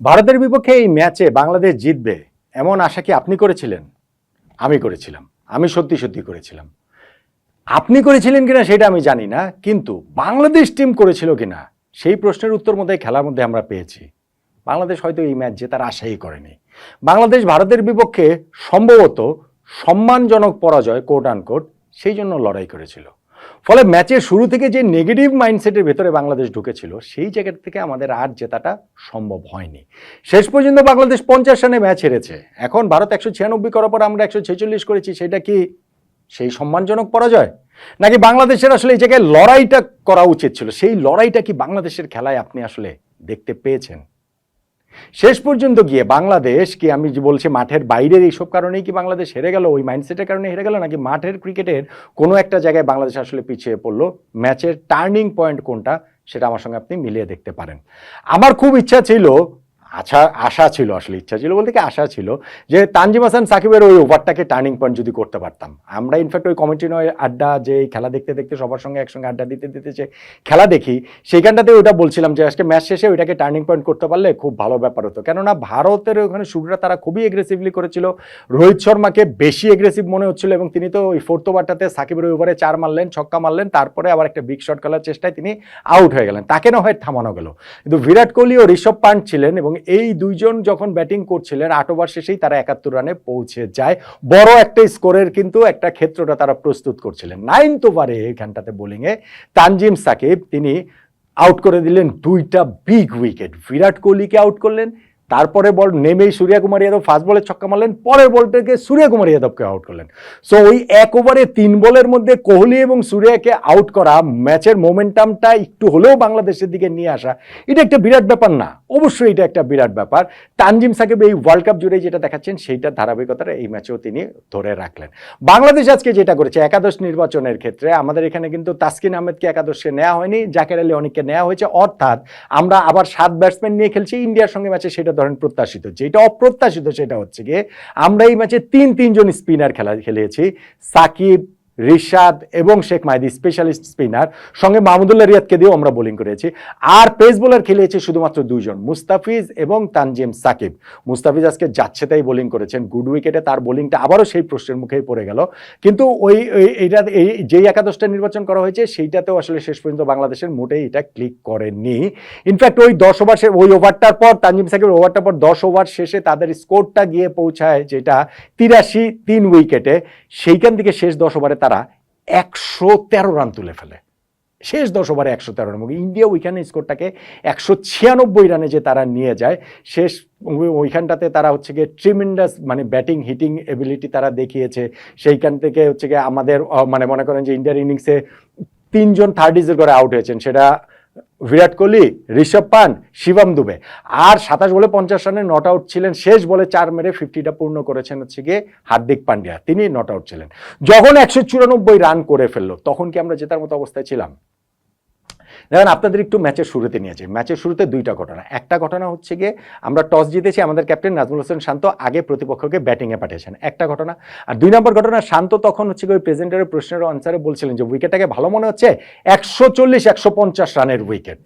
ভারতের বিপক্ষে এই ম্যাচে বাংলাদেশ জিতবে এমন আশা কি আপনি করেছিলেন? আমি করেছিলাম। আমি সত্যি সত্যি করেছিলাম। আপনি করেছিলেন কিনা সেটা আমি জানি না, কিন্তু বাংলাদেশ টিম করেছিল কিনা সেই প্রশ্নের উত্তর মধ্যে খেলার মধ্যে আমরা পেয়েছি। বাংলাদেশ হয়তো এই ম্যাচ জেতার আশাই করেনি। বাংলাদেশ ভারতের বিপক্ষে সম্ভবত সম্মানজনক পরাজয় কোট আনকোট সেই জন্য লড়াই করেছিল। ফলে ম্যাচের শুরু থেকে যে নেগেটিভ মাইন্ডসেটের ভেতরে বাংলাদেশ ঢুকেছিল, সেই জায়গা থেকে আমাদের আর জেতাটা সম্ভব হয়নি। শেষ পর্যন্ত বাংলাদেশ পঞ্চাশ রানে ম্যাচ হেরেছে। এখন ভারত একশো ছিয়ানব্বই করার পর আমরা একশো ছেচল্লিশ করেছি, সেটা কি সেই সম্মানজনক পরাজয়? নাকি বাংলাদেশের আসলে এই জায়গায় লড়াইটা করা উচিত ছিল? সেই লড়াইটা কি বাংলাদেশের খেলায় আপনি আসলে দেখতে পেয়েছেন? শেষ পর্যন্ত গিয়ে বাংলাদেশ কি আমি যে বলছি মাঠের বাইরের এইসব কারণেই কি বাংলাদেশ হেরে গেল? ওই মাইন্ডসেটের কারণে হেরে গেল নাকি মাঠের ক্রিকেটের কোনো একটা জায়গায় বাংলাদেশ আসলে পিছিয়ে পড়ল? ম্যাচের টার্নিং পয়েন্ট কোনটা? সেটা আমার সঙ্গে আপনি মিলিয়ে দেখতে পারেন। আমার খুব ইচ্ছা ছিল আশা আশা ছিল, আসলে ইচ্ছা ছিল বলতে কি আশা ছিল যে তানজিম হাসান সাকিবের ওই ওভারটাকে টার্নিং পয়েন্ট যদি করতে পারতাম। আমরা ইনফ্যাক্ট ওই কমিটি নয়, আড্ডা, যে খেলা দেখতে দেখতে সবার সঙ্গে একসঙ্গে আড্ডা দিতে দিতে যে খেলা দেখি, সেইখানটাতে ওইটা বলছিলাম যে আজকে ম্যাচ শেষে ওইটাকে টার্নিং পয়েন্ট করতে পারলে খুব ভালো ব্যাপার হতো। কেননা ভারতের ওখানে শুরুটা তারা খুবই এগ্রেসিভলি করেছিল। রোহিত শর্মাকে বেশি এগ্রেসিভ মনে হচ্ছিল এবং তিনি তো ওই ফোর্থ ওভারটাতে সাকিবের ওই ওভারে চার মারলেন, ছক্কা মারলেন, তারপরে আবার একটা বিগ শট খেলার চেষ্টায় তিনি আউট হয়ে গেলেন। তাকে না হয় থামানো গেল। কিন্তু বিরাট কোহলি ও ঋষভ পান্ট ছিলেন এবং এই দুইজন যখন ব্যাটিং করছিলেন, আট ওভার শেষেই তারা একাত্তর রানে পৌঁছে যায়। বড় একটা স্কোরের কিন্তু একটা ক্ষেত্রটা তারা প্রস্তুত করছিলেন। নাইনথ ওভারে এখানটাতে বোলিংয়ে তানজিম সাকিব, তিনি আউট করে দিলেন দুইটা বিগ উইকেট বিরাট কোহলিকে আউট করলেন তারপরে বল নেমেই সূর্যকুমার যাদব ফার্স্ট বলে ছক্কা মারলেন, পরের বলটাকে সূর্যকুমার যাদবকে আউট করলেন। সো ওই এক ওভারে তিন বলের মধ্যে কোহলি এবং সূর্যকে আউট করা ম্যাচের মোমেন্টামটা একটু হলেও বাংলাদেশের দিকে নিয়ে আসা, এটা একটা বিরাট ব্যাপার না। অবশ্যই এটা একটা বিরাট ব্যাপার। তানজিম সাকিব এই ওয়ার্ল্ড কাপ জুড়ে যেটা দেখাচ্ছেন সেইটার ধারাবাহিকতাটা এই ম্যাচেও তিনি ধরে রাখলেন। বাংলাদেশ আজকে যেটা করেছে, একাদশ নির্বাচনের ক্ষেত্রে, আমাদের এখানে কিন্তু তাসকিন আহমেদকে একাদশে নেওয়া হয়নি, জাকের আলী অনেককে নেওয়া হয়েছে। অর্থাৎ আমরা আবার সাত ব্যাটসম্যান নিয়ে খেলছি, ইন্ডিয়ার সঙ্গে ম্যাচে সেটা ধরেন প্রত্যাশিত। যেটা অপ্রত্যাশিত সেটা হচ্ছে গিয়ে আমরা এই ম্যাচে তিন তিনজন স্পিনার খেলা খেলেছি। সাকিব রিশাদ এবং শেখ মাহিদি স্পেশালিস্ট স্পিনার সঙ্গে মাহমুদুল্লাহ রিয়াদকে দিয়েও আমরা বোলিং করেছি। আর পেস বোলার খেলেছে শুধুমাত্র দুইজন, মুস্তাফিজ এবং তানজিম সাকিব। মুস্তাফিজ আজকে যাচ্ছে তাই বোলিং করেছেন গুড উইকেটে তার বোলিংটা আবারও সেই প্রশ্নের মুখেই পড়ে গেল। কিন্তু ওই এইটা, এই যেই একাদশটা নির্বাচন করা হয়েছে, সেইটাতেও আসলে শেষ পর্যন্ত বাংলাদেশের মোটেই এটা ক্লিক করেনি ইনফ্যাক্ট ওই দশ ওভার ওই ওভারটার পর, তানজিম সাকিবের ওভারটার পর দশ ওভার শেষে তাদের স্কোরটা গিয়ে পৌঁছায় যেটা তিরাশি তিন উইকেটে সেইখান থেকে শেষ দশ ওভারে তারা একশো তেরো রান তুলে ফেলে। শেষ দশ ওভারে একশো তেরো রান। ইন্ডিয়া ওইখানে স্কোরটাকে একশো ছিয়ানব্বই রানে যে তারা নিয়ে যায়, শেষ ওইখানটাতে তারা হচ্ছে গিয়ে ট্রিমেন্ডাস মানে ব্যাটিং হিটিং এবিলিটি তারা দেখিয়েছে। সেইখান থেকে হচ্ছে গিয়ে আমাদের মানে মনে করেন যে ইন্ডিয়ার ইনিংসে তিনজন থার্ড ইজের করে আউট হয়েছেন। সেটা বিরাট কোহলি, ঋষভ পান শিবম দুবে। আর সাতাশ বলে পঞ্চাশ রানে নট আউট ছিলেন, শেষ বলে চার মেরে ফিফটিটা পূর্ণ করেছেন হচ্ছে গিয়ে হার্দিক পান্ডিয়া। তিনি নট আউট ছিলেন। যখন একশো চুরানব্বই রান করে ফেলল, তখন কি আমরা জেতার মতো অবস্থায় ছিলাম? দেখেন, আপনাদের একটু ম্যাচের শুরুতে নিয়েছে ম্যাচের শুরুতে দুইটা ঘটনা। একটা ঘটনা হচ্ছে গিয়ে, আমরা টস জিতেছি আমাদের ক্যাপ্টেন নাজমুল হোসেন শান্ত আগে প্রতিপক্ষকে ব্যাটিংয়ে পাঠিয়েছেন। একটা ঘটনা। আর দুই নম্বর ঘটনা, শান্ত তখন হচ্ছে গিয়ে ওই প্রেজেন্টারের প্রশ্নের অনসারে বলছিলেন যে উইকেটটাকে ভালো মনে হচ্ছে? একশো চল্লিশ, একশো পঞ্চাশ রানের উইকেট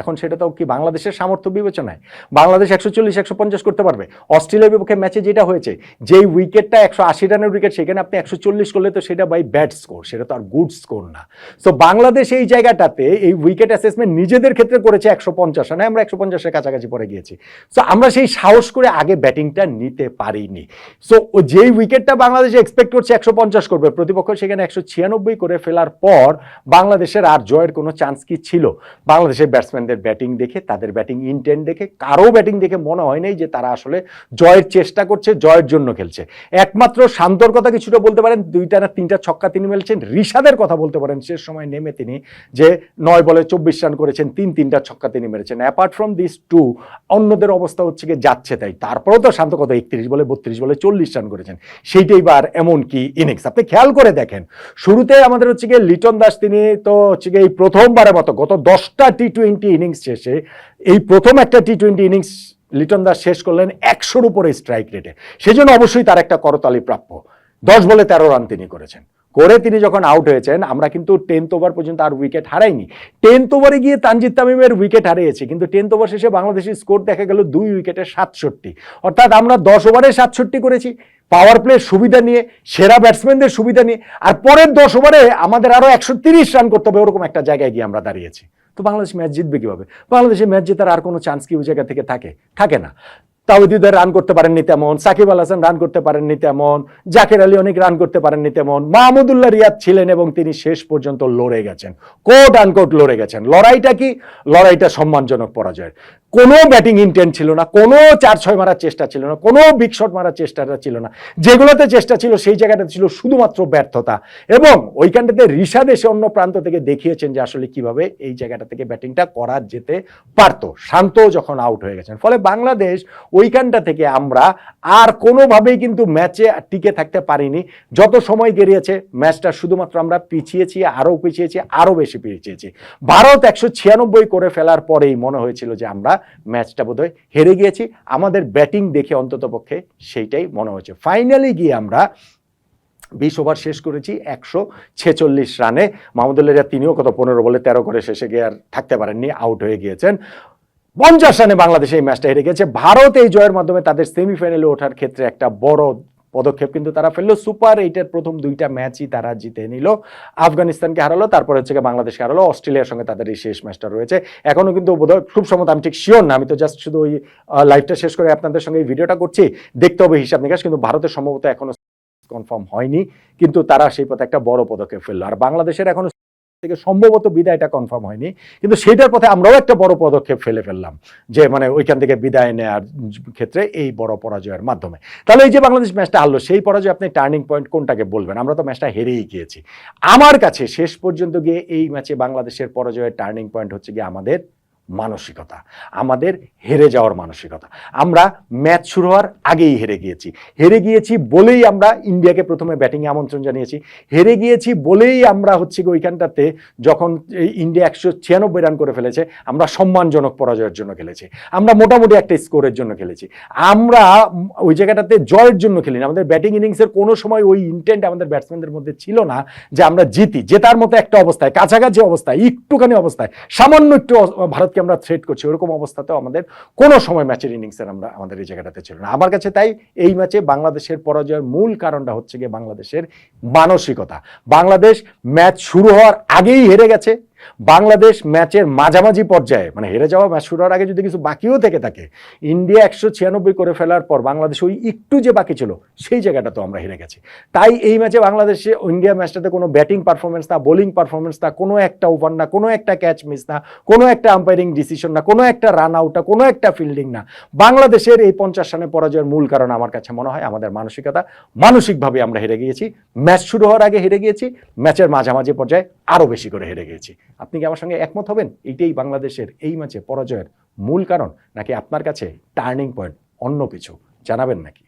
এখন সেটা তো কি বাংলাদেশের সামর্থ্য বিবেচনায়? বাংলাদেশ একশো চল্লিশ, একশো পঞ্চাশ করতে পারবে? অস্ট্রেলিয়ার বিপক্ষে ম্যাচে যেটা হয়েছে, যেই উইকেটটা একশো আশি রানের উইকেট সেখানে আপনি একশো চল্লিশ করলে তো সেটা বাই ব্যাড স্কোর সেটা তো আর গুড স্কোর না। সো বাংলাদেশ এই জায়গাটাতে এই উইকেট অ্যাসেসমেন্ট নিজেদের ক্ষেত্রে করেছে একশো পঞ্চাশ রানে আমরা একশো পঞ্চাশের কাছাকাছি পড়ে গিয়েছি। সো আমরা সেই সাহস করে আগে ব্যাটিংটা নিতে পারিনি। সো যেই উইকেটটা বাংলাদেশ এক্সপেক্ট করছে একশো পঞ্চাশ করবে, প্রতিপক্ষ সেখানে একশো ছিয়ানব্বই করে ফেলার পর বাংলাদেশের আর জয়ের কোনো চান্স কি ছিল? বাংলাদেশের ব্যাটসম্যানদের ব্যাটিং দেখে, তাদের ব্যাটিং ইনটেন্ট দেখে কারও ব্যাটিং দেখে মনে হয় নাই যে তারা আসলে জয়ের চেষ্টা করছে, জয়ের জন্য খেলছে। একমাত্র শান্তর কথা কিছুটা বলতে পারেন, দুইটা না তিনটা ছক্কা তিনি মেলছেন ঋষাদের কথা বলতে পারেন, শেষ সময় নেমে তিনি যে নয় বলে চব্বিশ রান করেছেন, তিন তিনটা ছক্কা তিনি মেরেছেন। অ্যাপার্ট ফ্রম দিস টু অন্যদের অবস্থা হচ্ছে গিয়ে যাচ্ছে তাই। তারপরেও তো শান্ত কথা, একত্রিশ বলে, বত্রিশ বলে, চল্লিশ রান করেছেন। সেইটাই বার এমন কি ইনিংস আপনি খেয়াল করে দেখেন, শুরুতে আমাদের হচ্ছে গিয়ে লিটন দাস, তিনি তো হচ্ছে গিয়ে এই প্রথমবারের মতো গত দশটা টি টোয়েন্টি ইনিংস শেষে এই প্রথম একটা T twenty innings Liton Das শেষ করলেন একশোর উপরে স্ট্রাইক রেটে সেজন্য অবশ্যই তার একটা করতালি প্রাপ্য। দশ বলে তেরো রান তিনি করেছেন। করে তিনি যখন আউট হয়েছেন, আমরা কিন্তু টেন্থ ওভার পর্যন্ত আর উইকেট হারাইনি। টেন্থ ওভারে গিয়ে তানজিদ তামিমের উইকেট হারিয়েছে, কিন্তু টেন্থ ওভার শেষে বাংলাদেশের স্কোর দেখা গেল দুই উইকেটে সাতষট্টি। অর্থাৎ আমরা দশ ওভারে সাতষট্টি করেছি। পাওয়ার প্লে সুবিধা নিয়ে, সেরা ব্যাটসম্যানদের সুবিধা নিয়ে, আর পরের দশ ওভারে আমাদের আরও একশো রান করতে হবে, ওরকম একটা জায়গায় গিয়ে আমরা দাঁড়িয়েছি। তো বাংলাদেশ ম্যাচ জিতবে কীভাবে? বাংলাদেশের ম্যাচ জেতার আর কোনো চান্স কি ওই জায়গা থেকে থাকে? থাকে না। তাওহিদুদ্দের রান করতে পারেননি তেমন, সাকিব আল হাসান রান করতে পারেননি তেমন, জাকের আলী অনেক রান করতে পারেননি তেমন, মাহমুদুল্লাহ রিয়াদ ছিলেন এবং তিনি শেষ পর্যন্ত লড়ে গেছেন। কোট আনকোট লড়ে গেছেন। লড়াইটা কি? লড়াইটা সম্মানজনক পরাজয়ের। কোনো ব্যাটিং ইন্টেন্ট ছিল না, কোনো চার ছয় মারার চেষ্টা ছিল না, কোনো বিগ শট মারার চেষ্টাটা ছিল না। যেগুলোতে চেষ্টা ছিল সেই জায়গাটা ছিল শুধুমাত্র ব্যর্থতা। এবং ওইখানটাতে ঋষাদ এসে অন্য প্রান্ত থেকে দেখিয়েছেন যে আসলে কীভাবে এই জায়গাটা থেকে ব্যাটিংটা করা যেতে পারতো। শান্ত যখন আউট হয়ে গেছেন। ফলে বাংলাদেশ ওইখানটা থেকে আমরা আর কোনোভাবেই কিন্তু ম্যাচে টিকে থাকতে পারিনি। যত সময় গড়িয়েছে ম্যাচটা শুধুমাত্র আমরা পিছিয়েছি, আরও পিছিয়েছি, আরও বেশি পিছিয়েছি। ভারত একশো ছিয়ানব্বই করে ফেলার পরেই মনে হয়েছিল যে আমরা ম্যাচটা বোধহয় হেরে গিয়েছি। আমাদের ব্যাটিং দেখে অন্তত পক্ষে সেইটাই মনে হয়েছে। ফাইনালি গিয়ে আমরা বিশ ওভার শেষ করেছি, একশো ছেচল্লিশ রানে। মাহমুদুল্লাহ তিনিও কত পনেরো বলে তেরো করে শেষে গিয়ে আর থাকতে পারেননি আউট হয়ে গিয়েছেন। পঞ্চাশ রানে বাংলাদেশ এই ম্যাচটা হেরে গেছে ভারত এই জয়ের মাধ্যমে তাদের সেমিফাইনালে ওঠার ক্ষেত্রে একটা বড় পদক্ষেপ, কিন্তু তারা ফেলল। সুপার এইটের প্রথম দুইটা ম্যাচই তারা জিতে নিল। আফগানিস্তানকে হারালো, তারপর হচ্ছে বাংলাদেশকে হারালো। অস্ট্রেলিয়ার সঙ্গে তাদের এই শেষ ম্যাচটা রয়েছে। এখনও কিন্তু বোধহয় খুব সম্ভবত, আমি ঠিক শিওর না, আমি তো জাস্ট শুধু ওই লাইভটা শেষ করে আপনাদের সঙ্গে এই ভিডিওটা করছি। দেখতে হবে হিসাব নিকাশ, কিন্তু ভারতের সম্ভবত এখনও কনফার্ম হয়নি, কিন্তু তারা সেই পথে একটা বড় পদক্ষেপ ফেলল। আর বাংলাদেশের এখনও থেকে সম্ভবত বিদায়টা কনফার্ম হয়নি। কিন্তু সেটার পথে আমরাও একটা বড় পদক্ষেপ ফেলে ফেললাম, যে মানে ওইখান থেকে বিদায় নেওয়ার ক্ষেত্রে এই বড় পরাজয়ের মাধ্যমে। তাহলে এই যে বাংলাদেশ ম্যাচটা হারলো, সেই পরাজয় আপনি টার্নিং পয়েন্ট কোনটাকে বলবেন? আমরা তো ম্যাচটা হেরেই গিয়েছি। আমার কাছে শেষ পর্যন্ত গিয়ে এই ম্যাচে বাংলাদেশের পরাজয়ের টার্নিং পয়েন্ট হচ্ছে গিয়ে আমাদের মানসিকতা। আমাদের হেরে যাওয়ার মানসিকতা। আমরা ম্যাচ শুরু হওয়ার আগেই হেরে গিয়েছি। হেরে গিয়েছি বলেই আমরা ইন্ডিয়াকে প্রথমে ব্যাটিংয়ে আমন্ত্রণ জানিয়েছি। হেরে গিয়েছি বলেই আমরা হচ্ছে ওইখানটাতে যখন ইন্ডিয়া একশো ছিয়ানব্বই রান করে ফেলেছে, আমরা সম্মানজনক পরাজয়ের জন্য খেলেছি। আমরা মোটামুটি একটা স্কোরের জন্য খেলেছি। আমরা ওই জায়গাটাতে জয়ের জন্য খেলিনি। আমাদের ব্যাটিং ইনিংসের কোনো সময় ওই ইন্টেন্ট আমাদের ব্যাটসম্যানদের মধ্যে ছিল না যে আমরা জিতি। জেতার মতো একটা অবস্থায়, কাছাকাছি অবস্থায়, একটুখানি অবস্থায়, সামান্য একটু অ- ভারতকে আমরা থ্রেট করছি, ওরকম অবস্থাতেও আমাদের কোনো সময় ম্যাচের ইনিংসের আমরা, আমাদের এই জায়গাটাতে ছিল না। আমার কাছে তাই এই ম্যাচে বাংলাদেশের পরাজয়ের মূল কারণটা হচ্ছে গিয়ে বাংলাদেশের মানসিকতা। বাংলাদেশ ম্যাচ শুরু হওয়ার আগেই হেরে গেছে বাংলাদেশ ম্যাচের মাঝামাঝি পর্যায়ে মানে হেরে যাওয়া ম্যাচ শুরু হওয়ার আগে যদি কিছু বাকিও থেকে থাকে, ইন্ডিয়া একশো ছিয়ানব্বই করে ফেলার পর বাংলাদেশ ওই একটু যে বাকি ছিল, সেই জায়গাটা তো আমরা হেরে গেছি। তাই এই ম্যাচে বাংলাদেশে ইন্ডিয়া ম্যাচটাতে কোনো ব্যাটিং পারফরমেন্স না বোলিং পারফরমেন্স না, কোনো একটা ওভার না, কোনো একটা ক্যাচ মিস না, কোনো একটা আম্পায়ারিং ডিসিশন না, কোনো একটা রান আউট না, কোনো একটা ফিল্ডিং না। বাংলাদেশের এই পঞ্চাশ রানে পরাজয়ের মূল কারণ আমার কাছে মনে হয় আমাদের মানসিকতা। মানসিকভাবে আমরা হেরে গিয়েছি। ম্যাচ শুরু হওয়ার আগে হেরে গিয়েছি। ম্যাচের মাঝামাঝি পর্যায়ে আরও বেশি করে হেরে গেছি। আপনি কি আমার সঙ্গে একমত হবেন? এইটাই বাংলাদেশের এই ম্যাচে পরাজয়ের মূল কারণ, নাকি আপনার কাছে টার্নিং পয়েন্ট অন্য কিছু? জানাবেন নাকি?